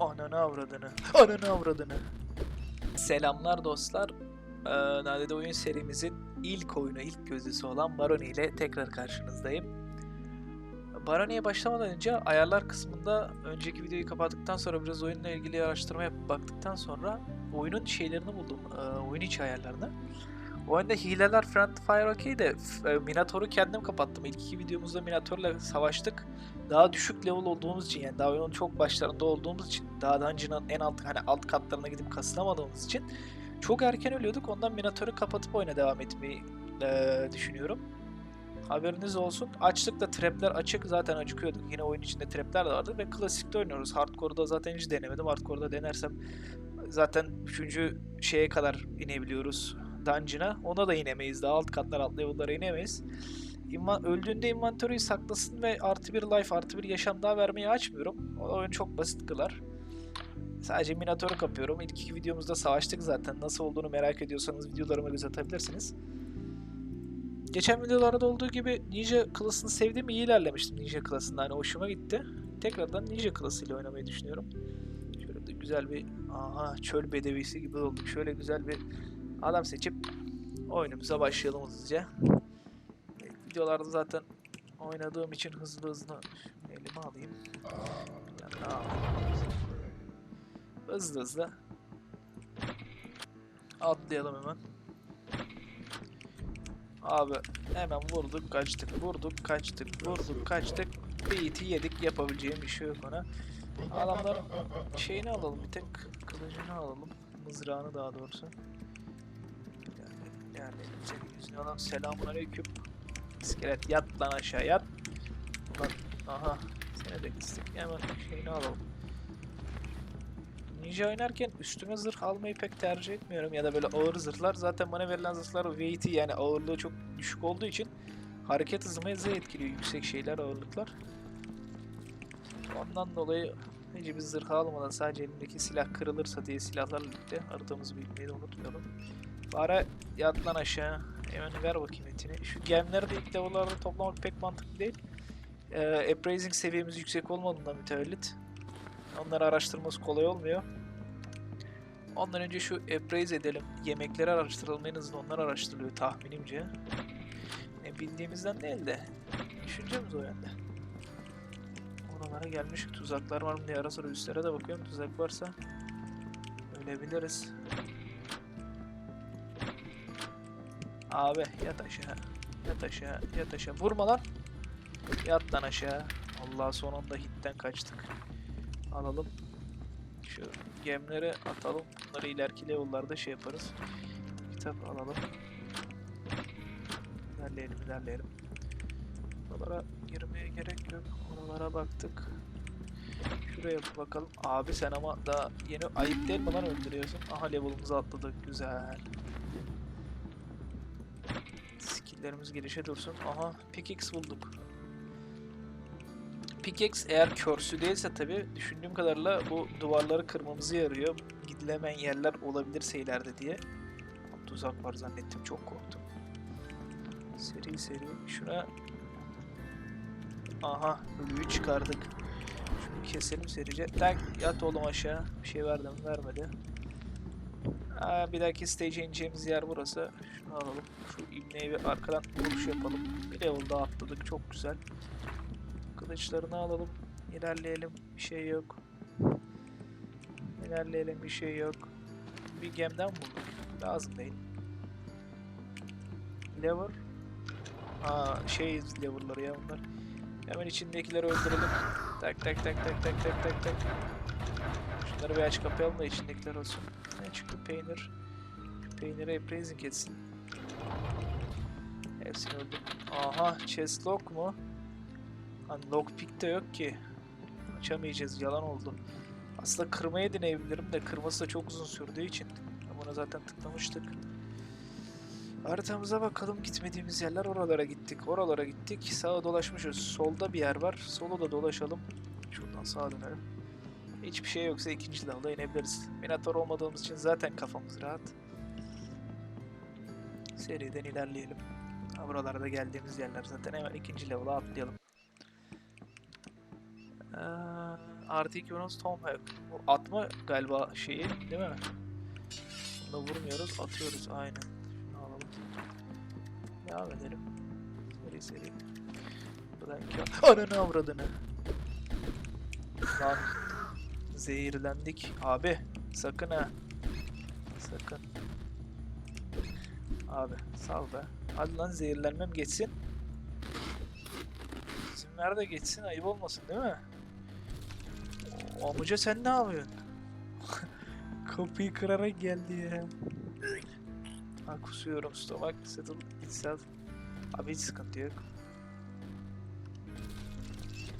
Ananı avradını. Ananı avradını. Selamlar dostlar. Ee, Nadide Oyun serimizin ilk oyunu, ilk gözüsü olan Baroni ile tekrar karşınızdayım. Baroni'ye başlamadan önce ayarlar kısmında önceki videoyu kapattıktan sonra biraz oyunla ilgili araştırma yapıp baktıktan sonra oyunun şeylerini buldum. e, oyun içi ayarlarını. Oyunda hileler Friend Fire okey de e, Minotaur'u kendim kapattım. İlk iki videomuzda Minotaur'la savaştık. Daha düşük level olduğumuz için yani daha oyunun çok başlarında olduğumuz için daha dungeon'ın en alt hani alt katlarına gidip kasılamadığımız için çok erken ölüyorduk. Ondan Minotaur'u kapatıp oyuna devam etmeyi e, düşünüyorum. Haberiniz olsun. Açtık da trapler açık. Zaten acıkıyorduk. Yine oyun içinde trapler de vardı ve klasikte oynuyoruz. Hardcore'da zaten hiç denemedim. Hardcore'da denersem zaten 3. şeye kadar inebiliyoruz dungeon'a. Ona da inemeyiz. Daha alt katlar alt level'lara inemeyiz. İnvan, öldüğünde inventörü saklasın ve artı bir life artı bir yaşam daha vermeyi açmıyorum. O oyun çok basit kılar. Sadece Minotaur'u kapıyorum. İlk iki videomuzda savaştık zaten. Nasıl olduğunu merak ediyorsanız videolarıma göz atabilirsiniz. Geçen videolarda olduğu gibi Ninja klasını sevdim iyi ilerlemiştim Ninja klasında. Hani hoşuma gitti. Tekrardan Ninja klasıyla oynamayı düşünüyorum. Şöyle de güzel bir aha çöl bedevisi gibi olduk. Şöyle güzel bir adam seçip oyunumuza başlayalım hızlıca. Videolarda zaten oynadığım için hızlı hızlı elime alayım. Hızlı hızlı atlayalım hemen. Abi hemen vurduk kaçtık vurduk kaçtık vurduk kaçtık beat'i yedik yapabileceğim bir şey yok ona. Adamların şeyini alalım bir tek kılıcını alalım mızrağını daha doğrusu. Yani, yüzüne olan selamun aleyküm. İskelet yat lan aşağı yat. Ulan aha seni de istek hemen şeyini alalım. Ninja oynarken üstüme zırh almayı pek tercih etmiyorum ya da böyle ağır zırhlar. Zaten bana verilen zırhlar weight'i yani ağırlığı çok düşük olduğu için hareket hızımı hızlı etkiliyor yüksek şeyler ağırlıklar. Ondan dolayı hiçbir zırh almadan sadece elimdeki silah kırılırsa diye silahlarla birlikte haritamızı bilmeyi de unutmayalım. Bari yat lan aşağı. Hemen ver bakayım etini. Şu gemleri de ilk level'larda toplamak pek mantıklı değil. Ee, appraising seviyemiz yüksek olmadığından mütevellit. Onları araştırması kolay olmuyor. Ondan önce şu appraise edelim. Yemekleri araştıralım. En azından onlar araştırılıyor tahminimce. Ne bildiğimizden değil de düşüncemiz o yönde. Oralara gelmiş tuzaklar var mı diye ara sıra üstlere de bakıyorum. Tuzak varsa ölebiliriz. Abi yat aşağı. Yat aşağı. Yat aşağı. Vurma lan. Yat lan aşağı. Allah sonunda hitten kaçtık. Alalım. Şu gemleri atalım. Bunları ileriki level'larda şey yaparız. Kitap alalım. İlerleyelim ilerleyelim. Oralara girmeye gerek yok. Oralara baktık. Şuraya bakalım. Abi sen ama daha yeni ayıp değil mi lan öldürüyorsun? Aha level'ımızı atladık. Güzel. Skill'lerimiz gelişe dursun. Aha pickaxe bulduk. Pickaxe eğer körsü değilse tabi düşündüğüm kadarıyla bu duvarları kırmamızı yarıyor. Gidilemeyen yerler olabilirse ileride diye. Tuzak var zannettim çok korktum. Seri seri şuna Aha ölüyü çıkardık. Şunu keselim serice. Tak yat oğlum aşağı. Bir şey verdim vermedi. Aa, bir dahaki stage'e ineceğimiz yer burası. Şunu alalım. Şu ibneyi arkadan vuruş yapalım. Bir level daha atladık. Çok güzel. Kılıçlarını alalım. İlerleyelim. Bir şey yok. İlerleyelim. Bir şey yok. Bir gemden bulduk. Lazım değil. Lever. Aa şey lever'ları ya bunlar. Hemen içindekileri öldürelim. Tak tak tak tak tak tak tak tak. Şunları bir aç kapayalım da içindekiler olsun. Çıktı peynir? Şu peyniri appraising etsin. Hepsini öldüm. Aha chest lock mu? Hani lockpick de yok ki. Açamayacağız yalan oldu. Aslında kırmayı deneyebilirim de kırması da çok uzun sürdüğü için. Buna zaten tıklamıştık. Haritamıza bakalım gitmediğimiz yerler oralara gittik. Oralara gittik. Sağa dolaşmışız. Solda bir yer var. Sola da dolaşalım. Şuradan sağa dönelim. Hiçbir şey yoksa ikinci level'a inebiliriz. Minator olmadığımız için zaten kafamız rahat. Seriden ilerleyelim. Ha, buralarda geldiğimiz yerler zaten hemen ikinci level'a atlayalım. Ee, Artı 2 bonus Tomahawk. Bu atma galiba şeyi değil mi? Bunda vurmuyoruz atıyoruz aynen. Şunu alalım. Devam edelim. Seri seri. Buradan ki... Ananı avradını. Lan. Zehirlendik. Abi sakın ha. Sakın. Abi sal be. Hadi lan zehirlenmem geçsin. İzin ver de geçsin ayıp olmasın değil mi? O, amca sen ne yapıyorsun? Kapıyı kırarak geldi ya. Ha kusuyorum stomak settle itself. Abi hiç sıkıntı yok.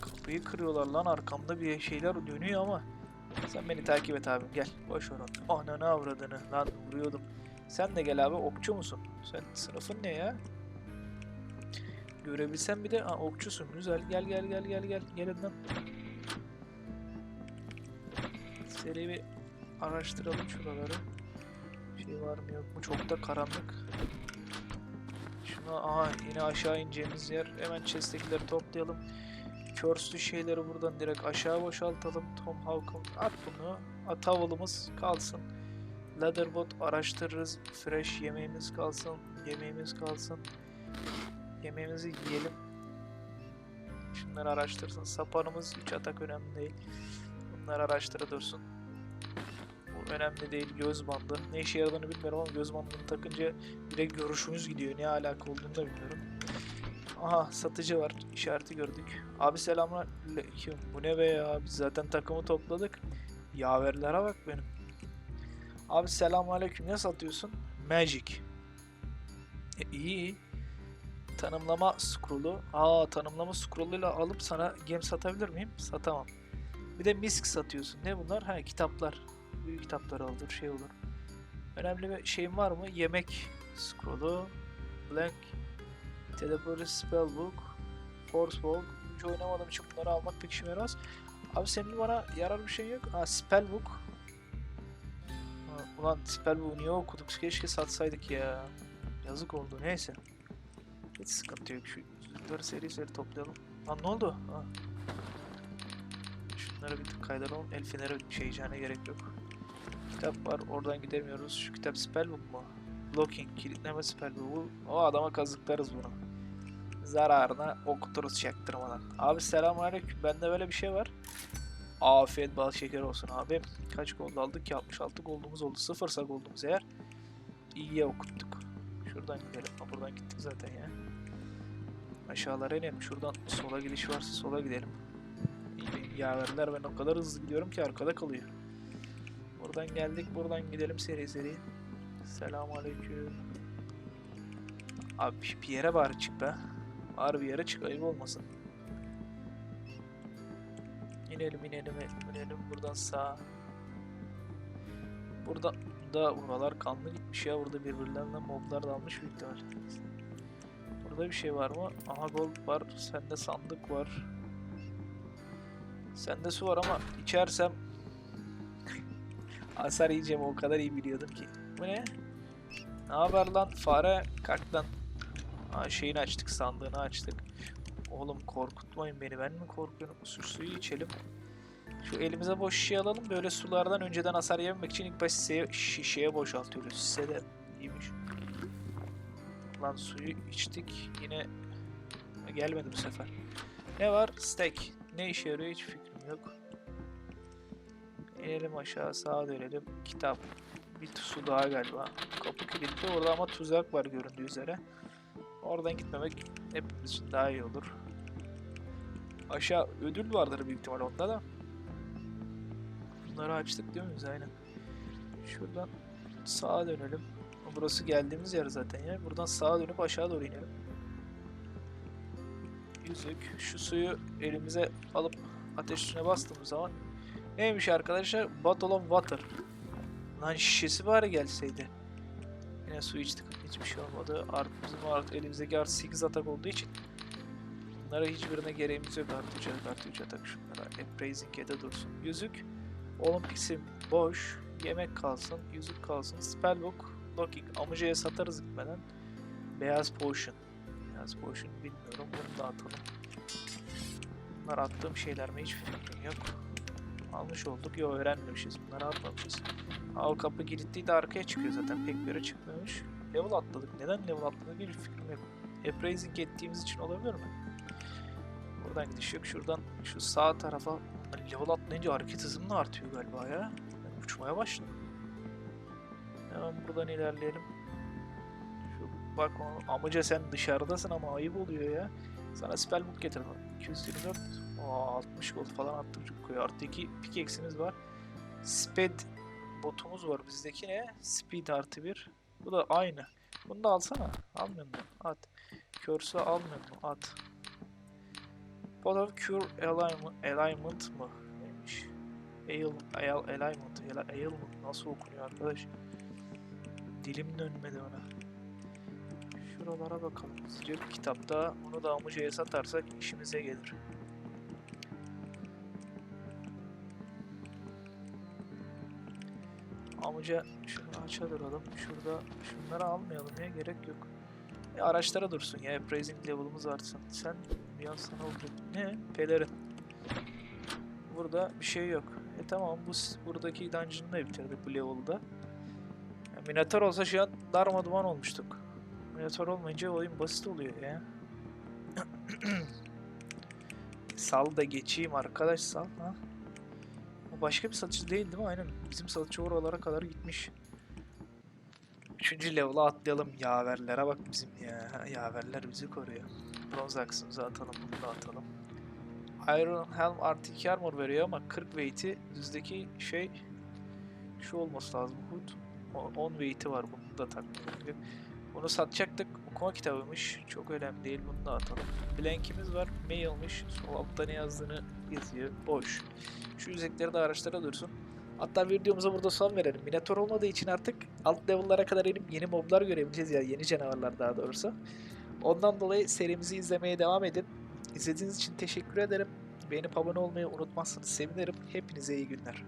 Kapıyı kırıyorlar lan arkamda bir şeyler dönüyor ama. Sen beni takip et abim gel. Boş ver onu. Ananı avradını lan vuruyordum. Sen de gel abi okçu musun? Sen sınıfın ne ya? Görebilsen bir de ha, okçusun güzel gel gel gel gel gel gelin lan. Seri bir araştıralım şuraları. Şey var mı yok mu çok da karanlık. Şuna aha yine aşağı ineceğimiz yer. Hemen chest'tekileri toplayalım. Curse'lü şeyleri buradan direkt aşağı boşaltalım. Tom Hawk'un at bunu. At havalımız kalsın. Leatherbot araştırırız. Fresh yemeğimiz kalsın. Yemeğimiz kalsın. Yemeğimizi yiyelim. Şunları araştırsın. Sapanımız 3 atak önemli değil. Bunları araştırı dursun. Bu önemli değil. Göz bandı. Ne işe yaradığını bilmiyorum ama göz bandını takınca direkt görüşümüz gidiyor. Ne alaka olduğunu da bilmiyorum. Aha satıcı var. İşareti gördük. Abi selamünaleyküm. Bu ne be ya? Biz zaten takımı topladık. Yaverlere bak benim. Abi selamünaleyküm. Ne satıyorsun? Magic. E, iyi. Tanımlama scroll'u. Aa tanımlama scroll'uyla alıp sana gem satabilir miyim? Satamam. Bir de misk satıyorsun. Ne bunlar? Ha kitaplar. Büyük kitaplar aldır şey olur. Önemli bir şeyin var mı? Yemek scroll'u. Blank. Teleport spellbook. Force walk. Hiç oynamadığım için bunları almak pek işime yaramaz. Abi senin bana yarar bir şey yok. Ha spellbook. Ha, Ulan spellbook'u niye okuduk? Keşke satsaydık ya. Yazık oldu. Neyse. Hiç sıkıntı yok. Şu yüzükleri seri seri toplayalım. Lan ne oldu? Ha. Şunları bir tık kaydıralım. El feneri şey yiyeceğine gerek yok. Kitap var. Oradan gidemiyoruz. Şu kitap spellbook mu? Locking. Kilitleme spellbook'u. O adama kazıklarız bunu. Zararına okuturuz çaktırmadan. Abi selamünaleyküm. Bende böyle bir şey var. Afiyet bal şeker olsun abi. Kaç gold aldık? 66 goldumuz oldu. Sıfırsa goldumuz eğer. İyiye okuttuk. Şuradan gidelim. Ha, buradan gittik zaten ya. Aşağılara inelim. Şuradan sola gidiş varsa sola gidelim. Yaverler ben o kadar hızlı gidiyorum ki arkada kalıyor. Buradan geldik. Buradan gidelim seri seri. Selamünaleyküm. Abi bir yere bari çık be. Bari bir yere çık ayıp olmasın. İnelim inelim inelim buradan sağ. Burada da buralar kanlı gitmiş ya. Burada birbirlerinden moblar dalmış büyük ihtimal. Burada bir şey var mı? Aha gold var. Sende sandık var. Sende su var ama içersem hasar yiyeceğimi o kadar iyi biliyordum ki. Bu ne? Ne haber lan fare? Kalk lan. Şeyini açtık sandığını açtık. Oğlum korkutmayın beni ben mi korkuyorum? Su suyu içelim. Şu elimize boş şişe alalım. Böyle sulardan önceden hasar yememek için ilk başta şişeye boşaltıyoruz. Size de iyiymiş. Lan suyu içtik. Yine gelmedi bu sefer. Ne var? Steak. Ne işe yarıyor hiç fikrim yok. İnelim aşağı sağa dönelim. Kitap. Bir su daha galiba. Kapı kilitli orada ama tuzak var göründüğü üzere. Oradan gitmemek hepimiz için daha iyi olur. Aşağı ödül vardır büyük ihtimal onda da. Bunları açtık değil mi biz aynen. Şuradan sağa dönelim. Burası geldiğimiz yer zaten ya. Buradan sağa dönüp aşağı doğru inelim. Yüzük. Şu suyu elimize alıp ateş üstüne bastığımız zaman neymiş arkadaşlar? Bottle of water. Lan şişesi bari gelseydi. Yine su içtik. Hiçbir şey olmadı. Art, bizim art, elimizdeki artı 8 atak olduğu için bunlara hiçbirine gereğimiz yok. Artı 3 atak, artı 3 atak şunlara. Appraising'e dursun. Yüzük. Olympix'im boş. Yemek kalsın. Yüzük kalsın. Spellbook. Locking. Amuca'ya satarız gitmeden. Beyaz Potion. Beyaz Potion bilmiyorum. Bunu da atalım. Bunlar attığım şeyler mi? Hiç fikrim yok. Almış olduk. Yok öğrenmemişiz. Bunları atmamışız. Al kapı kilitliydi arkaya çıkıyor zaten. Pek bir yere çıkmıyormuş. Level atladık. Neden level atladık hiç fikrim yok. Appraising ettiğimiz için olabilir mi? Buradan gidiş yok. Şuradan şu sağ tarafa level atlayınca hareket hızım da artıyor galiba ya. Ben uçmaya başladım. Hemen buradan ilerleyelim. Şu bak amca sen dışarıdasın ama ayıp oluyor ya. Sana spellbook getirdim. 224. Aa, 60 gold falan attım çok koyu. Artı 2 pickaxe'imiz var. Speed botumuz var. Bizdeki ne? Speed artı 1. Bu da aynı. Bunu da alsana. Almıyor musun? At. Curse'u almıyor mu? At. Pot of Cure Alignment, alignment mı? Neymiş? Ail, ail, alignment, ail, ailment nasıl okunuyor arkadaş? Dilim dönmedi ona. Şuralara bakalım. Bir kitapta bunu da amcaya satarsak işimize gelir. Amca şunu aça duralım. Şurada şunları almayalım ya gerek yok. E, araçlara dursun ya. Appraising level'ımız artsın. Sen bir an sana olacak. Ne? Pelerin. Burada bir şey yok. E tamam bu buradaki dungeon'ı da bitirdik bu level'da. Ya, Minotaur olsa şu an darma duman olmuştuk. Minotaur olmayınca oyun basit oluyor ya. sal da geçeyim arkadaş sal ha. Başka bir satıcı değil değil mi? Aynen. Bizim satıcı oralara kadar gitmiş. Üçüncü level'a atlayalım. Yaverlere bak bizim ya. Yaverler bizi koruyor. Bronz aksımızı atalım. Bunu da atalım. Iron Helm artı 2 armor veriyor ama 40 weight'i düzdeki şey şu olması lazım. Hood. O- 10 weight'i var. Bunu da takmıyorum. Bunu satacaktık. Okuma kitabıymış. Çok önemli değil. Bunu da atalım. Blank'imiz var. Mail'miş. Sol altta yazdığını yazıyor. Boş. Şu yüzekleri de araçlara dursun. Hatta videomuza burada son verelim. Minotaur olmadığı için artık alt level'lara kadar inip yeni moblar görebileceğiz ya yeni canavarlar daha doğrusu. Ondan dolayı serimizi izlemeye devam edin. İzlediğiniz için teşekkür ederim. Beğenip abone olmayı unutmazsanız sevinirim. Hepinize iyi günler.